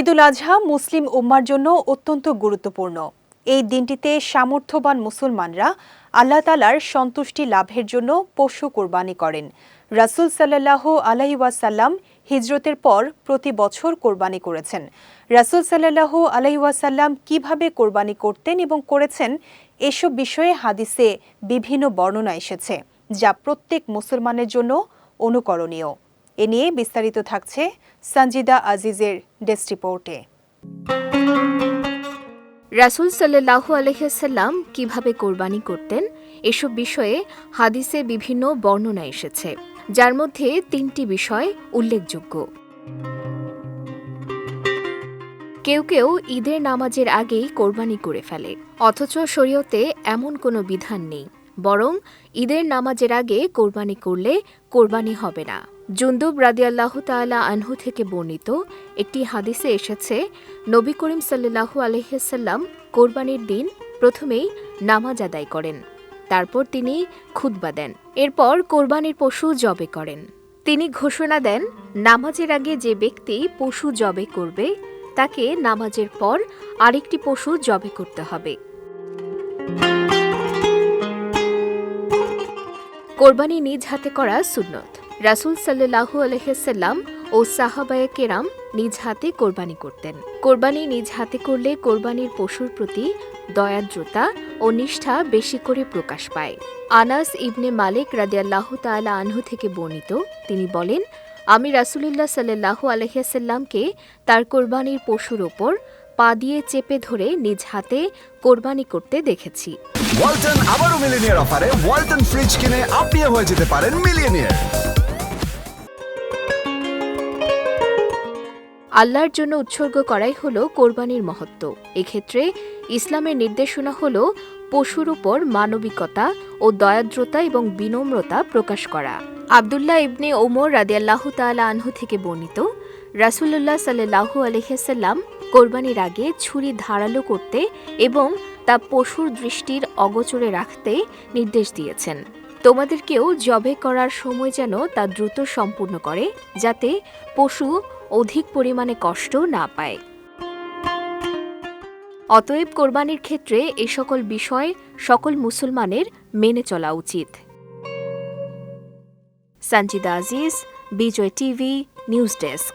ঈদুল আজহা মুসলিম উম্মার জন্য অত্যন্ত গুরুত্বপূর্ণ। এই দিনটিতে সামর্থ্যবান মুসলমানরা আল্লাহ তালার সন্তুষ্টি লাভের জন্য পশু কোরবানি করেন। রাসুল সাল্লাহ আলহিউসাল্লাম হিজরতের পর প্রতি বছর কোরবানি করেছেন। রাসুল সাল্লাহ আলহিউসাল্লাম কীভাবে কোরবানি করতেন এবং করেছেন, এসব বিষয়ে হাদিসে বিভিন্ন বর্ণনা এসেছে, যা প্রত্যেক মুসলমানের জন্য অনুকরণীয়। এ নিয়ে বিস্তারিত থাকছে সঞ্জিদা আজিজের ডেস্ক রিপোর্টে। রাসুল সাল্লাহু আলহিসাল্লাম কীভাবে কোরবানি করতেন, এসব বিষয়ে হাদিসে বিভিন্ন বর্ণনা এসেছে, যার মধ্যে তিনটি বিষয় উল্লেখযোগ্য। কেউ কেউ ঈদের নামাজের আগেই কোরবানি করে ফেলে, অথচ শরীয়তে এমন কোনো বিধান নেই, বরং ঈদের নামাজের আগে কোরবানি করলে কোরবানি হবে না। জুন্দুব রাদিয়াল্লাহ তাআলা আনহু থেকে বর্ণিত একটি হাদিসে এসেছে, নবী করিম সাল্লাহু আলহিসাল্লাম কোরবানির দিন প্রথমেই নামাজ আদায় করেন, তারপর তিনি খুতবা দেন, এরপর কোরবানির পশু জবে করেন। তিনি ঘোষণা দেন, নামাজের আগে যে ব্যক্তি পশু জবে করবে, তাকে নামাজের পর আরেকটি পশু জবে করতে হবে। কোরবানি নিজ হাতে করা সুন্নত। রাসুল সাল্লাহু আলহাম ও সাহাবায়ে কেরাম নিজ হাতে কোরবানি করতেন। কোরবানি নিজ হাতে করলে কোরবানির পশুর প্রতি দয়াদ্রতা ও নিষ্ঠা বেশি করে প্রকাশ পায়। আনাস ইবনে মালিক রাদিয়াল্লাহ তাআলা আনহু থেকে বর্ণিত, তিনি বলেন, আমি রাসুলুল্লাহ সাল্লাহু আলহিয়াসাল্লামকে তার কোরবানির পশুর ওপর পা দিয়ে চেপে ধরে নিজ হাতে কোরবানি করতে দেখেছি। ওয়ালটন আবারও মিলিনিয়ার অফারে ওয়ালটন ফ্রিজ কিনে আপনিও হয়ে যেতে পারেন মিলিয়নিয়ার। আল্লাহর জন্য উৎসর্গ করাই হল কোরবানির মহত্ব। এক্ষেত্রে ইসলামের নির্দেশনা হল পশুর উপর মানবিকতা ও দয়াদ্রতা এবং বিনম্রতা প্রকাশ করা। আবদুল্লাহ ইবনে ওমর রাদিয়াল্লাহ তাআলা আনহু থেকে বর্ণিত রাসুল্লাহ সাল্লাহু আলহিহাসাল্লাম কোরবানির আগে ছুরি ধারালো করতে এবং তা পশুর দৃষ্টির অগোচরে রাখতে নির্দেশ দিয়েছেন। তোমাদেরকেও জবে করার সময় যেন তা দ্রুত সম্পূর্ণ করে, যাতে পশু অধিক পরিমাণে কষ্ট না পায়। অতএব কোরবানির ক্ষেত্রে এ সকল বিষয় সকল মুসলমানের মেনে চলা উচিত। Sanjida Aziz, Bijoy TV, news desk.